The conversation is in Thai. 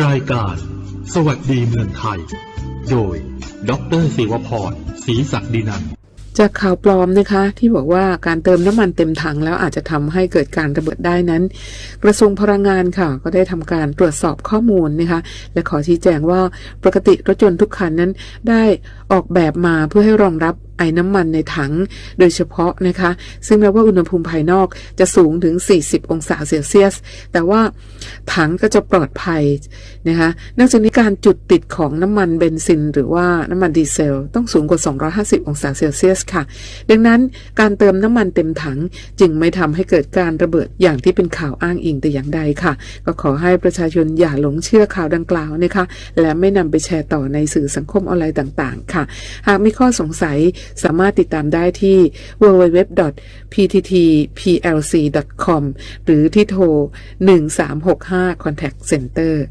รายการ สวัสดีเมืองไทย โดย ดรศิวพรศรีศักดินัน จากข่าวปลอมนะคะที่บอกว่าการเติมน้ำมันเต็มถังแล้วอาจจะทำให้เกิดการระเบิดได้นั้น กระทรวงพลังงานค่ะ ก็ได้ทำการตรวจสอบข้อมูลนะคะ และขอชี้แจงว่าปกติรถยนต์ทุกคันนั้นได้ออกแบบมาเพื่อให้รองรับไอ้น้ำมันในถังโดยเฉพาะนะคะ ซึ่งแม้ว่าอุณหภูมิภายนอกจะสูงถึง 40 องศาเซลเซียส แต่ว่า ถังก็จะปลอดภัยนะคะนอกจากนี้การจุดติดของน้ำมันเบนซิน หรือว่าน้ำมันดีเซล ต้องสูงกว่า 250 องศาเซลเซียสค่ะ ดังนั้นการเติมน้ำมันเต็มถังจึงไม่ทำให้เกิดการระเบิดอย่างที่เป็นข่าวอ้างอิงแต่อย่างใดค่ะ ก็ขอให้ประชาชนอย่าหลงเชื่อข่าวดังกล่าวนะคะ และไม่นำไปแชร์ต่อในสื่อสังคมออนไลน์ต่างๆ ค่ะ หากมีข้อสงสัยสามารถติดตามได้ที่ www.pttplc.com หรือที่โทร 136 1365 Contact Center